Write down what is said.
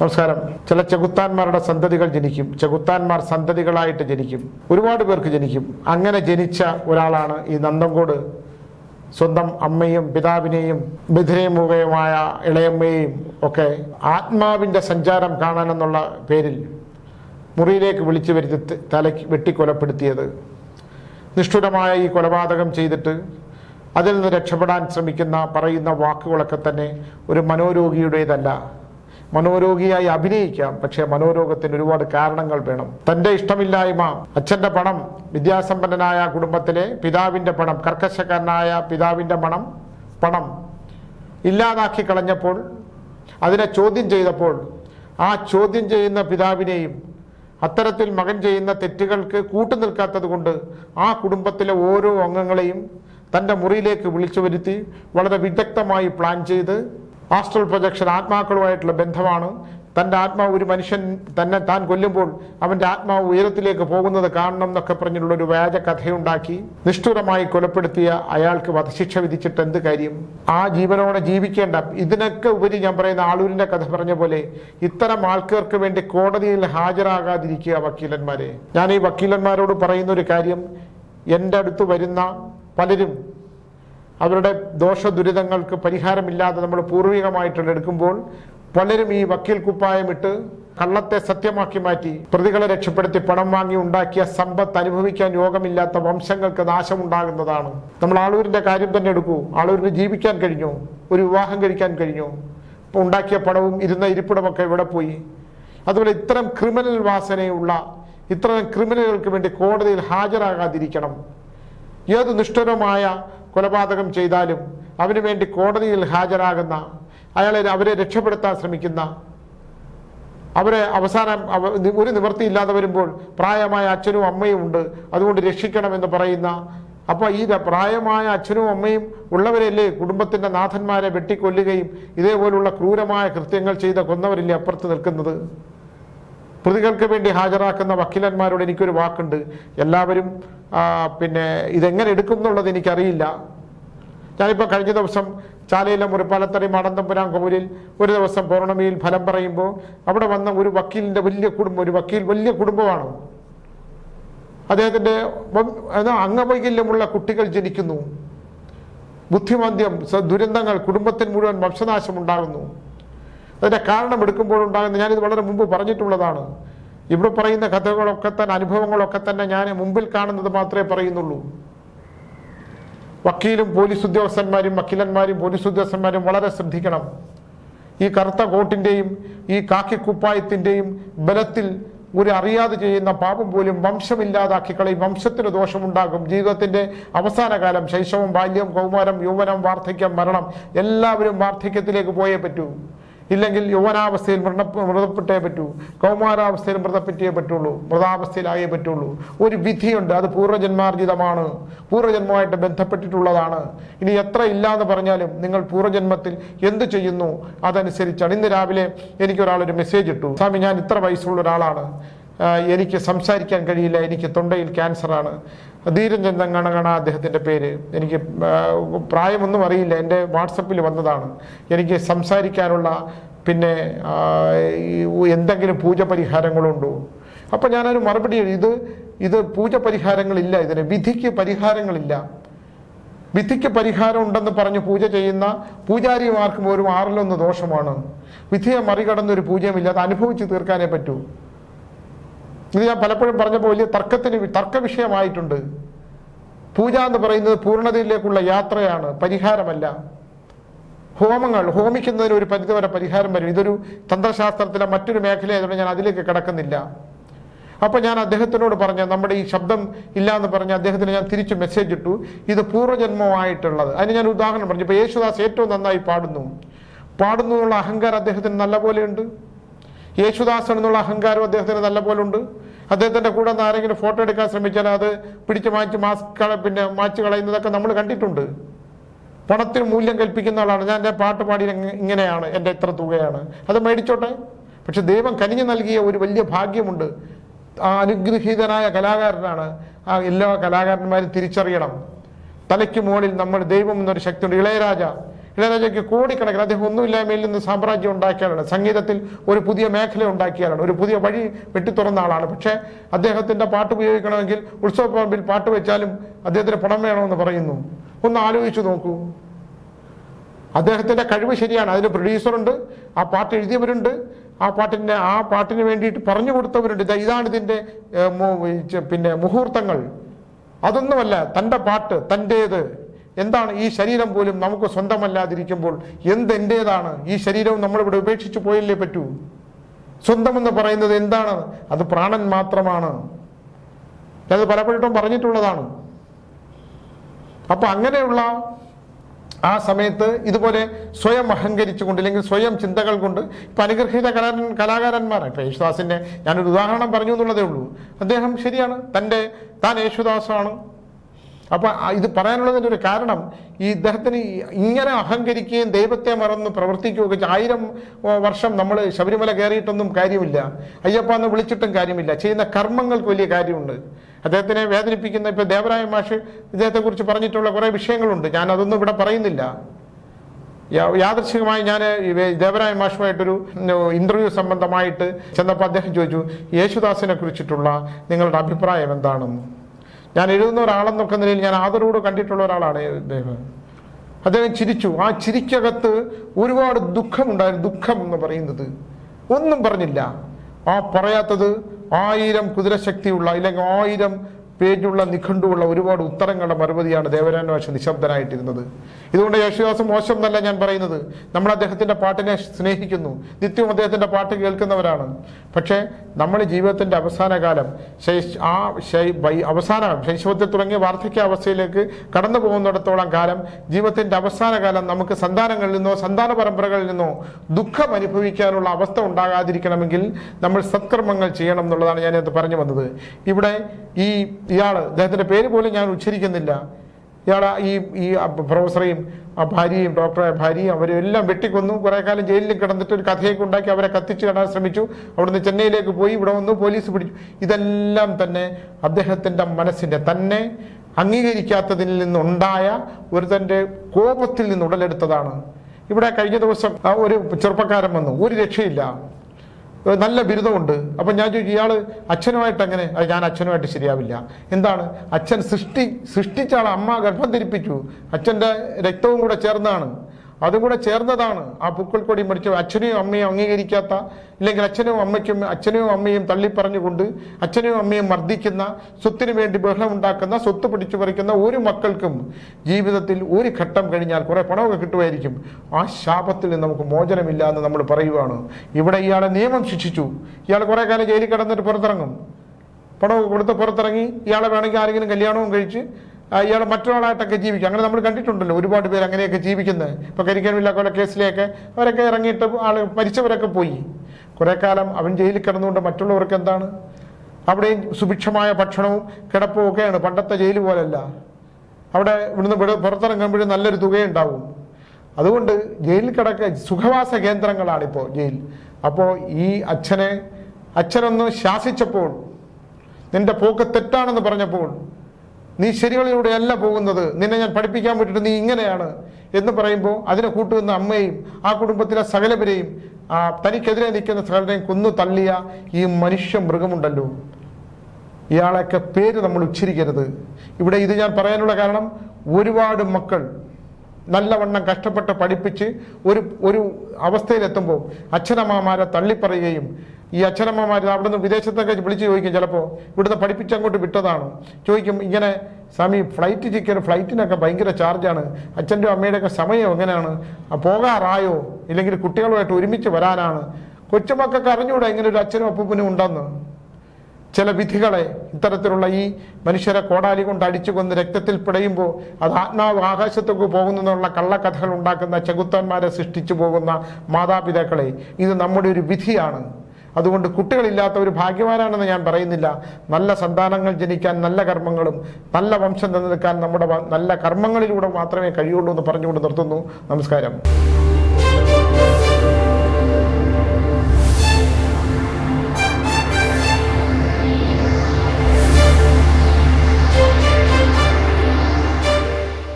നമസ്കാരം. ചില ചെകുത്താന്മാരുടെ സന്തതികൾ ജനിക്കും. ചെകുത്താന്മാർ സന്തതികളായിട്ട് ജനിക്കും. ഒരുപാട് പേർക്ക് ജനിക്കും. അങ്ങനെ ജനിച്ച ഒരാളാണ് ഈ നന്ദംകോട് സ്വന്തം അമ്മയും പിതാവിനെയും ബിധിരമുഖയുമായ ഇളയമ്മയെയും ഒക്കെ ആത്മാവിന്റെ സഞ്ചാരം കാണാനെന്നുള്ള പേരിൽ മുറിയിലേക്ക് വിളിച്ചു വരുത്തി തലയ്ക്ക് വെട്ടിക്കൊലപ്പെടുത്തിയത്. നിഷ്ഠുരമായ ഈ കൊലപാതകം ചെയ്തിട്ട് അതിൽ നിന്ന് രക്ഷപ്പെടാൻ ശ്രമിക്കുന്ന പറയുന്ന വാക്കുകളൊക്കെ തന്നെ ഒരു മനോരോഗിയുടേതല്ല. മനോരോഗിയായി അഭിനയിക്കാം. പക്ഷേ മനോരോഗത്തിന് ഒരുപാട് കാരണങ്ങൾ വേണം. തന്റെ ഇഷ്ടമില്ലായ്മ അച്ഛന്റെ പണം വിദ്യാസമ്പന്നനായ കുടുംബത്തിലെ പിതാവിന്റെ പണം കർക്കശക്കാരനായ പിതാവിന്റെ പണം പണം ഇല്ലാതാക്കി കളഞ്ഞപ്പോൾ അതിനെ ചോദ്യം ചെയ്തപ്പോൾ ആ ചോദ്യം ചെയ്യുന്ന പിതാവിനെയും അത്തരത്തിൽ മകൻ ചെയ്യുന്ന തെറ്റുകൾക്ക് കൂട്ടുനിൽക്കാത്തത് കൊണ്ട് ആ കുടുംബത്തിലെ ഓരോ അംഗങ്ങളെയും തന്റെ മുറിയിലേക്ക് വിളിച്ചു വരുത്തി വളരെ വിദഗ്ധമായി പ്ലാൻ ചെയ്ത് ആസ്ട്രൽ പ്രൊജക്ഷൻ ആത്മാക്കളുമായിട്ടുള്ള ബന്ധമാണ്. തന്റെ ആത്മാവ് ഒരു മനുഷ്യൻ തന്നെ താൻ കൊല്ലുമ്പോൾ അവന്റെ ആത്മാവ് ഉയരത്തിലേക്ക് പോകുന്നത് കാണണം എന്നൊക്കെ പറഞ്ഞുള്ള ഒരു വ്യാജ കഥയുണ്ടാക്കി നിഷ്ഠുരമായി കൊലപ്പെടുത്തിയ അയാൾക്ക് വധശിക്ഷ വിധിച്ചിട്ട് എന്ത് കാര്യം? ആ ജീവനോടെ ജീവിക്കേണ്ട. ഇതിനൊക്കെ ഉപരി ഞാൻ പറയുന്ന ആളൂരിന്റെ കഥ പറഞ്ഞ പോലെ ഇത്തരം ആൾക്കാർക്ക് വേണ്ടി കോടതിയിൽ ഹാജരാകാതിരിക്കുക വക്കീലന്മാരെ. ഞാൻ ഈ വക്കീലന്മാരോട് പറയുന്ന ഒരു കാര്യം. എന്റെ അടുത്ത് വരുന്ന പലരും അവരുടെ ദോഷ ദുരിതങ്ങൾക്ക് പരിഹാരമില്ലാതെ നമ്മൾ പൂർവികമായിട്ടുള്ള എടുക്കുമ്പോൾ പലരും ഈ വക്കീൽ കുപ്പായമിട്ട് കള്ളത്തെ സത്യമാക്കി മാറ്റി പ്രതികളെ രക്ഷപ്പെടുത്തി പണം വാങ്ങി ഉണ്ടാക്കിയ സമ്പത്ത് അനുഭവിക്കാൻ യോഗമില്ലാത്ത വംശങ്ങൾക്ക് നാശമുണ്ടാകുന്നതാണ്. നമ്മൾ ആളൂരിന്റെ കാര്യം തന്നെ എടുക്കൂ. ആളൂരിന് ജീവിക്കാൻ കഴിഞ്ഞു ഒരു വിവാഹം കഴിക്കാൻ കഴിഞ്ഞു. ഇപ്പോൾ ഉണ്ടാക്കിയ പണവും ഇരുന്ന ഇരിപ്പിടമൊക്കെ ഇവിടെ പോയി. അതുപോലെ ഇത്തരം ക്രിമിനൽ വാസനയുള്ള ഇത്തരം ക്രിമിനലുകൾക്ക് വേണ്ടി കോടതിയിൽ ഹാജരാകാതിരിക്കണം. ഏത് നിഷ്ഠുരമായ കൊലപാതകം ചെയ്താലും അവന് വേണ്ടി കോടതിയിൽ ഹാജരാകുന്ന അയാളെ അവരെ രക്ഷപ്പെടുത്താൻ ശ്രമിക്കുന്ന അവരെ അവസാനം അവ- ഒരു നിവൃത്തിയില്ലാതെ വരുമ്പോൾ പ്രായമായ അച്ഛനും അമ്മയും ഉണ്ട്. അതുകൊണ്ട് രക്ഷിക്കണമെന്ന് പറയുന്ന അപ്പോൾ ഈ പ്രായമായ അച്ഛനും അമ്മയും ഉള്ളവരല്ലേ കുടുംബത്തിന്റെ നാഥന്മാരെ വെട്ടിക്കൊല്ലുകയും ഇതേപോലുള്ള ക്രൂരമായ കൃത്യങ്ങൾ ചെയ്ത കൊന്നവരില്ലേ അപ്പുറത്ത് നിൽക്കുന്നത്? പ്രതികൾക്ക് വേണ്ടി ഹാജരാക്കുന്ന വക്കീലന്മാരോട് എനിക്കൊരു വാക്കുണ്ട്. എല്ലാവരും പിന്നെ ഇതെങ്ങനെ എടുക്കും എന്നുള്ളത് എനിക്കറിയില്ല. ഞാനിപ്പോൾ കഴിഞ്ഞ ദിവസം ചാലയിലെ മുറിപ്പാലത്തറി മാടന്തമ്പുരാൻ കോവിലിൽ ഒരു ദിവസം പൗർണമിയിൽ ഫലം പറയുമ്പോൾ അവിടെ വന്ന ഒരു വക്കീലിന്റെ വലിയ കുടുംബം ഒരു വക്കീൽ വലിയ കുടുംബമാണ്. അദ്ദേഹത്തിന്റെ അംഗവൈകല്യമുള്ള കുട്ടികൾ ജനിക്കുന്നു. ബുദ്ധിമാന്ദ്യം ദുരന്തങ്ങൾ കുടുംബത്തിന് മുഴുവൻ വംശനാശം ഉണ്ടാകുന്നു അതിന്റെ കാരണം എടുക്കുമ്പോഴുണ്ടാകുന്ന ഞാനിത് വളരെ മുമ്പ് പറഞ്ഞിട്ടുള്ളതാണ്. ഇവിടെ പറയുന്ന കഥകളൊക്കെ തന്നെ അനുഭവങ്ങളൊക്കെ തന്നെ ഞാൻ മുമ്പിൽ കാണുന്നത് മാത്രമേ പറയുന്നുള്ളൂ. വക്കീലും പോലീസ് ഉദ്യോഗസ്ഥന്മാരും വക്കീലന്മാരും പോലീസ് ഉദ്യോഗസ്ഥന്മാരും വളരെ ശ്രദ്ധിക്കണം. ഈ കറുത്ത കോട്ടിന്റെയും ഈ കാക്കിക്കുപ്പായത്തിന്റെയും ബലത്തിൽ ഒരു അറിയാതെ ചെയ്യുന്ന പാപം പോലും വംശമില്ലാതാക്കി കളയും. വംശത്തിന് ദോഷമുണ്ടാകും. ജീവിതത്തിന്റെ അവസാന കാലം ശൈശവം ബാല്യം കൗമാരം യൗവനം വാർദ്ധക്യം മരണം എല്ലാവരും വാർദ്ധക്യത്തിലേക്ക് പോയേ പറ്റൂ. ഇല്ലെങ്കിൽ യൗവനാവസ്ഥയിൽ മൃണ മൃതപ്പെട്ടേ പറ്റൂ. കൗമാരാവസ്ഥയിൽ മൃതപ്പെട്ടേ പറ്റുള്ളൂ. മൃതാവസ്ഥയിലായേ പറ്റുള്ളൂ. ഒരു വിധിയുണ്ട്. അത് പൂർവജന്മാർജിതമാണ്. പൂർവജന്മമായിട്ട് ബന്ധപ്പെട്ടിട്ടുള്ളതാണ്. ഇനി എത്ര ഇല്ലാന്ന് പറഞ്ഞാലും നിങ്ങൾ പൂർവജന്മത്തിൽ എന്ത് ചെയ്യുന്നു അതനുസരിച്ചാണ്. ഇന്ന് രാവിലെ എനിക്കൊരാളൊരു മെസ്സേജ് ഇട്ടു. സ്വാമി ഞാൻ ഇത്ര വയസ്സുള്ള ഒരാളാണ്. എനിക്ക് സംസാരിക്കാൻ കഴിയില്ല. എനിക്ക് തൊണ്ടയിൽ ക്യാൻസറാണ് ധീരൻ ചന്ദങ്കണകണ അദ്ദേഹത്തിന്റെ പേര്. എനിക്ക് പ്രായമൊന്നും അറിയില്ല. എന്റെ വാട്സപ്പിൽ വന്നതാണ്. എനിക്ക് സംസാരിക്കാനുള്ള പിന്നെ എന്തെങ്കിലും പൂജ പരിഹാരങ്ങളുണ്ടോ അപ്പം ഞാനൊരു മറുപടി ഇത് ഇത് പൂജ പരിഹാരങ്ങളില്ല ഇതിന്. വിധിക്ക് പരിഹാരങ്ങളില്ല. വിധിക്ക് പരിഹാരം ഉണ്ടെന്ന് പറഞ്ഞ് പൂജ ചെയ്യുന്ന പൂജാരിമാർക്കും ഒരു ആറിലൊന്ന് ദോഷമാണ്. വിധിയെ മറികടന്നൊരു പൂജയുമില്ല. അത് അനുഭവിച്ച് തീർക്കാനേ പറ്റൂ. ഇത് ഞാൻ പലപ്പോഴും പറഞ്ഞപ്പോൾ വലിയ തർക്കത്തിന് തർക്ക വിഷയമായിട്ടുണ്ട് പൂജ എന്ന് പറയുന്നത് പൂർണതയിലേക്കുള്ള യാത്രയാണ് പരിഹാരമല്ല. ഹോമങ്ങൾ ഹോമിക്കുന്നതിന് ഒരു പരിധിവരെ പരിഹാരം വരും. ഇതൊരു തന്ത്രശാസ്ത്രത്തിലെ മറ്റൊരു മേഖലയായതുകൊണ്ട് ഞാൻ അതിലേക്ക് കിടക്കുന്നില്ല. അപ്പോൾ ഞാൻ അദ്ദേഹത്തിനോട് പറഞ്ഞു നമ്മുടെ ഈ ശബ്ദം ഇല്ല എന്ന് പറഞ്ഞ് അദ്ദേഹത്തിന് ഞാൻ തിരിച്ച് മെസ്സേജ് ഇട്ടു. ഇത് പൂർവജന്മമായിട്ടുള്ളത് അതിന് ഞാൻ ഉദാഹരണം പറഞ്ഞു ഇപ്പോൾ യേശുദാസ് ഏറ്റവും നന്നായി പാടുന്നു. പാടുന്നു എന്നുള്ള അഹങ്കാരം അദ്ദേഹത്തിന് നല്ല പോലെയുണ്ട് യേശുദാസൻ എന്നുള്ള അഹങ്കാരം അദ്ദേഹത്തിന് നല്ല പോലെ ഉണ്ട് അദ്ദേഹത്തിന്റെ കൂടെ നിന്ന് ആരെങ്കിലും ഫോട്ടോ എടുക്കാൻ ശ്രമിച്ചാൽ അത് പിടിച്ച് മാറ്റി മാസ്ക് പിന്നെ മാച്ച് കളയുന്നതൊക്കെ നമ്മൾ കണ്ടിട്ടുണ്ട്. പണത്തിന് മൂല്യം കൽപ്പിക്കുന്ന ആളാണ്. ഞാൻ എന്റെ പാട്ട് പാടി ഇങ്ങനെയാണ്. എന്റെ ഇത്ര തുകയാണ്. അത് മേടിച്ചോട്ടെ. പക്ഷെ ദൈവം കനിഞ്ഞു നൽകിയ ഒരു വലിയ ഭാഗ്യമുണ്ട്. ആ അനുഗ്രഹീതനായ കലാകാരനാണ്. ആ എല്ലാ കലാകാരന്മാരും തിരിച്ചറിയണം. തലയ്ക്ക് മുകളിൽ നമ്മൾ ദൈവം എന്നൊരു ശക്തിയുണ്ട്. ഇളയരാജ ഇളയരാജയ്ക്ക് കോടിക്കണക്കിന് അദ്ദേഹം ഒന്നുമില്ലായ്മയിൽ നിന്ന് സാമ്രാജ്യം ഉണ്ടാക്കിയാലാണ് സംഗീതത്തിൽ ഒരു പുതിയ മേഖല ഉണ്ടാക്കിയാലാണ് ഒരു പുതിയ വഴി വെട്ടിത്തുറന്ന ആളാണ്. പക്ഷേ അദ്ദേഹത്തിന്റെ പാട്ട് ഉപയോഗിക്കണമെങ്കിൽ ഉത്സവ പറമ്പിൽ പാട്ട് വെച്ചാലും അദ്ദേഹത്തിന് പണം വേണമെന്ന് പറയുന്നു. ഒന്ന് ആലോചിച്ചു നോക്കൂ. അദ്ദേഹത്തിന്റെ കഴിവ് ശരിയാണ്. അതിന് പ്രൊഡ്യൂസറുണ്ട് ആ പാട്ട് എഴുതിയവരുണ്ട് ആ പാട്ടിന്റെ ആ പാട്ടിന് വേണ്ടിയിട്ട് പറഞ്ഞു കൊടുത്തവരുണ്ട്. ഇതാണ് ചെ- പിന്നെ മുഹൂർത്തങ്ങൾ. അതൊന്നുമല്ല തന്റെ പാട്ട് തന്റേത് എന്താണ് ഈ ശരീരം പോലും നമുക്ക് സ്വന്തമല്ലാതിരിക്കുമ്പോൾ എന്തെന്റേതാണ്? ഈ ശരീരവും നമ്മളിവിടെ ഉപേക്ഷിച്ച് പോയല്ലേ പറ്റൂ? സ്വന്തമെന്ന് പറയുന്നത് എന്താണ്? അത് പ്രാണൻ മാത്രമാണ്. ഞാനത് പലപ്പോഴും പറഞ്ഞിട്ടുള്ളതാണ്. അപ്പൊ അങ്ങനെയുള്ള ആ സമയത്ത് ഇതുപോലെ സ്വയം അഹങ്കരിച്ചുകൊണ്ട് അല്ലെങ്കിൽ സ്വയം ചിന്തകൾ കൊണ്ട് ഇപ്പൊ അനുഗ്രഹീത കലാകാരൻ കലാകാരന്മാർ ഇപ്പൊ യേശുദാസിന്റെ ഞാനൊരു ഉദാഹരണം പറഞ്ഞു എന്നുള്ളതേ ഉള്ളൂ. അദ്ദേഹം ശരിയാണ്. തന്റെ താൻ യേശുദാസാണ്. അപ്പൊ ആ ഇത് പറയാനുള്ളതിന്റെ ഒരു കാരണം ഈ ഇദ്ദേഹത്തിന് ഇങ്ങനെ അഹങ്കരിക്കുകയും ദൈവത്തെ മറന്ന് പ്രവർത്തിക്കുകയൊക്കെ ആയിരം വർഷം നമ്മൾ ശബരിമല കയറിയിട്ടൊന്നും കാര്യമില്ല. അയ്യപ്പ എന്ന് വിളിച്ചിട്ടും കാര്യമില്ല. ചെയ്യുന്ന കർമ്മങ്ങൾക്ക് വലിയ കാര്യമുണ്ട്. അദ്ദേഹത്തിനെ വേദനിപ്പിക്കുന്ന ഇപ്പൊ ദേവരായ മാഷ് ഇദ്ദേഹത്തെ കുറിച്ച് പറഞ്ഞിട്ടുള്ള കുറേ വിഷയങ്ങളുണ്ട്. ഞാൻ അതൊന്നും ഇവിടെ പറയുന്നില്ല. യാദർശികമായി ഞാൻ ദേവരായ മാഷുമായിട്ടൊരു ഇന്റർവ്യൂ സംബന്ധമായിട്ട് ചെന്നപ്പോൾ അദ്ദേഹം ചോദിച്ചു യേശുദാസിനെ കുറിച്ചിട്ടുള്ള നിങ്ങളുടെ അഭിപ്രായം എന്താണെന്ന് ഞാൻ എഴുതുന്ന ഒരാളെന്നൊക്കെ നിലയിൽ ഞാൻ ആദരവോട് കണ്ടിട്ടുള്ള ഒരാളാണ് അദ്ദേഹം അദ്ദേഹം ചിരിച്ചു. ആ ചിരിക്കകത്ത് ഒരുപാട് ദുഃഖമുണ്ടായിരുന്നു. ദുഃഖം എന്ന് പറയുന്നത്. ഒന്നും പറഞ്ഞില്ല. ആ പറയാത്തത് ആയിരം കുതിരശക്തിയുള്ള അല്ലെങ്കിൽ ആയിരം പേജുള്ള നിഘണ്ടുള്ള ഒരുപാട് ഉത്തരങ്ങളുടെ മറുപടിയാണ് ദേവരാൻ മാഷ് നിശബ്ദനായിട്ടിരുന്നത്. ഇതുകൊണ്ട് യേശുദാസ് മോശം എന്നല്ല ഞാൻ പറയുന്നത്. നമ്മൾ അദ്ദേഹത്തിന്റെ പാട്ടിനെ സ്നേഹിക്കുന്നു. നിത്യവും അദ്ദേഹത്തിന്റെ പാട്ട് കേൾക്കുന്നവരാണ്. പക്ഷേ നമ്മൾ ജീവിതത്തിന്റെ അവസാന കാലം ആ ശൈ- അവസാന ശൈശവത്തിൽ തുടങ്ങിയ വാർദ്ധക്യ അവസ്ഥയിലേക്ക് കടന്നു പോകുന്നിടത്തോളം കാലം ജീവിതത്തിന്റെ അവസാന കാലം നമുക്ക് സന്താനങ്ങളിൽ നിന്നോ സന്താന പരമ്പരകളിൽ നിന്നോ ദുഃഖം അനുഭവിക്കാനുള്ള അവസ്ഥ ഉണ്ടാകാതിരിക്കണമെങ്കിൽ നമ്മൾ സത്കർമ്മങ്ങൾ ചെയ്യണം എന്നുള്ളതാണ് ഞാനത് പറഞ്ഞു വന്നത്. ഇവിടെ ഈ ഇയാൾ അദ്ദേഹത്തിന്റെ പേര് പോലും ഞാൻ ഉച്ചരിക്കുന്നില്ല. ഇയാൾ ഈ ഈ പ്രൊഫസറെയും ആ ഭാര്യയും ഡോക്ടറായ ഭാര്യയും അവരെല്ലാം വെട്ടിക്കൊന്നു. കുറേ കാലം ജയിലിൽ കിടന്നിട്ട് ഒരു കഥയൊക്കെ ഉണ്ടാക്കി അവരെ കത്തിച്ച് കാണാൻ ശ്രമിച്ചു. അവിടുന്ന് ചെന്നൈയിലേക്ക് പോയി ഇവിടെ വന്നു പോലീസ് പിടിച്ചു. ഇതെല്ലാം തന്നെ അദ്ദേഹത്തിന്റെ മനസ്സിന്റെ തന്നെ അംഗീകരിക്കാത്തതിൽ നിന്നുണ്ടായ ഒരു തന്റെ കോപത്തിൽ നിന്ന് ഉടലെടുത്തതാണ്. ഇവിടെ കഴിഞ്ഞ ദിവസം ഒരു ചെറുപ്പക്കാരൻ വന്നു. ഒരു രക്ഷയില്ല. നല്ല ബിരുദമുണ്ട്. അപ്പം ഞാൻ ചോദിച്ചു ഇയാൾ അച്ഛനുമായിട്ട് എങ്ങനെ? അത് ഞാൻ അച്ഛനുമായിട്ട് ശരിയാവില്ല. എന്താണ്? അച്ഛൻ സൃഷ്ടി സൃഷ്ടിച്ചാൾ അമ്മ ഗർഭം ധരിപ്പിച്ചു. അച്ഛന്റെ രക്തവും കൂടെ ചേർന്നതാണ്. അതും കൂടെ ചേർന്നതാണ്. ആ പുക്കൾക്കൊടി മരിച്ച. അച്ഛനെയും അമ്മയും അംഗീകരിക്കാത്ത ഇല്ലെങ്കിൽ അച്ഛനും അമ്മയ്ക്കും അച്ഛനെയും അമ്മയും തള്ളിപ്പറഞ്ഞുകൊണ്ട് അച്ഛനെയും അമ്മയും മർദ്ദിക്കുന്ന സ്വത്തിനു വേണ്ടി ബഹളം ഉണ്ടാക്കുന്ന സ്വത്ത് പിടിച്ചു പറിക്കുന്ന ഒരു മക്കൾക്കും ജീവിതത്തിൽ ഒരു ഘട്ടം കഴിഞ്ഞാൽ കുറേ പണമൊക്കെ കിട്ടുമായിരിക്കും. ആ ശാപത്തിൽ നിന്ന് നമുക്ക് മോചനമില്ല എന്ന് നമ്മൾ പറയുവാണ്. ഇവിടെ ഇയാളെ നിയമം ശിക്ഷിച്ചു. ഇയാൾ കുറേ കാലം ജയിലിൽ കിടന്നിട്ട് പുറത്തിറങ്ങും. പണമൊക്കെ കൊടുത്ത് പുറത്തിറങ്ങി ഇയാളെ വേണമെങ്കിൽ ആരെങ്കിലും കല്യാണവും കഴിച്ച് ആ, ഇയാളെ മറ്റൊരാളായിട്ടൊക്കെ ജീവിക്കും. അങ്ങനെ നമ്മൾ കണ്ടിട്ടുണ്ടല്ലോ ഒരുപാട് പേര് അങ്ങനെയൊക്കെ ജീവിക്കുന്നത് ഇപ്പൊ കരിക്കാനില്ല കൊല കേസിലേക്ക് അവരൊക്കെ ഇറങ്ങിയിട്ട് ആൾ മരിച്ചവരൊക്കെ പോയി. കുറെ കാലം അവൻ ജയിലിൽ കിടന്നുകൊണ്ട് മറ്റുള്ളവർക്ക് എന്താണ്? അവിടെയും സുഭിക്ഷമായ ഭക്ഷണവും കിടപ്പും ഒക്കെയാണ്. പണ്ടത്തെ ജയിൽ പോലല്ല. അവിടെ ഇവിടുന്ന് ഇവിടെ പുറത്തിറങ്ങുമ്പോഴും നല്ലൊരു തുകയുണ്ടാവും. അതുകൊണ്ട് ജയിലിൽ കിടക്ക സുഖവാസ കേന്ദ്രങ്ങളാണിപ്പോൾ ജയിൽ. അപ്പോൾ ഈ അച്ഛനെ അച്ഛനൊന്ന് ശാസിച്ചപ്പോൾ നിന്റെ പോക്ക് തെറ്റാണെന്ന് പറഞ്ഞപ്പോൾ നീ ശരികളിലൂടെയല്ല പോകുന്നത്. നിന്നെ ഞാൻ പഠിപ്പിക്കാൻ പറ്റിയിട്ട് നീ ഇങ്ങനെയാണ് എന്ന് പറയുമ്പോൾ അതിനെ കൂട്ടുന്ന അമ്മയും ആ കുടുംബത്തിലെ സകലവരെയും ആ തനിക്കെതിരെ നിൽക്കുന്ന സകലരെയും കൊന്നു തള്ളിയ ഈ മനുഷ്യ മൃഗമുണ്ടല്ലോ. ഇയാളൊക്കെ പേര് നമ്മൾ ഉച്ചരിക്കരുത് ഇവിടെ ഇത് ഞാൻ പറയാനുള്ള കാരണം ഒരുപാട് മക്കൾ നല്ലവണ്ണം കഷ്ടപ്പെട്ട് പഠിപ്പിച്ച് ഒരു ഒരു അവസ്ഥയിലെത്തുമ്പോൾ അച്ഛനമ്മമാരെ തള്ളിപ്പറയുകയും ഈ അച്ഛനമ്മമാർ അവിടുന്ന് വിദേശത്തൊക്കെ വിളിച്ച് ചോദിക്കും ചിലപ്പോൾ ഇവിടുന്ന് പഠിപ്പിച്ച് അങ്ങോട്ട് വിട്ടതാണ്? ചോദിക്കും ഇങ്ങനെ സ്വാമി ഫ്ലൈറ്റ് ചിക്കൻ ഫ്ലൈറ്റിനൊക്കെ ഭയങ്കര ചാർജാണ് അച്ഛന്റെ അമ്മയുടെയൊക്കെ സമയം എങ്ങനെയാണ്? പോകാറായോ? ഇല്ലെങ്കിൽ കുട്ടികളുമായിട്ട് ഒരുമിച്ച് വരാനാണ്. കൊച്ചുമക്കൾക്ക് അറിഞ്ഞൂടാ ഇങ്ങനെ ഒരു അച്ഛനും അപ്പൂപ്പനും ഉണ്ടെന്ന്. ചില വിധികളെ ഇത്തരത്തിലുള്ള ഈ മനുഷ്യരെ കോടാലി കൊണ്ട് അടിച്ചു കൊന്ന് രക്തത്തിൽ പിടയുമ്പോൾ അത് ആത്മാവ് ആകാശത്തേക്ക് പോകുന്നതിനുള്ള കള്ളക്കഥകൾ ഉണ്ടാക്കുന്ന ചെകുത്താന്മാരെ സൃഷ്ടിച്ചു പോകുന്ന മാതാപിതാക്കളെ ഇത് നമ്മുടെ ഒരു വിധിയാണ്. അതുകൊണ്ട് കുട്ടികളില്ലാത്തവർ ഭാഗ്യവാനാണെന്ന് ഞാൻ പറയുന്നില്ല. നല്ല സന്താനങ്ങൾ ജനിക്കാൻ നല്ല കർമ്മങ്ങളും നല്ല വംശം നിലനിൽക്കാൻ നമ്മുടെ നല്ല കർമ്മങ്ങളിലൂടെ മാത്രമേ കഴിയുള്ളൂ എന്ന് പറഞ്ഞുകൊണ്ട് നിർത്തുന്നു. നമസ്കാരം.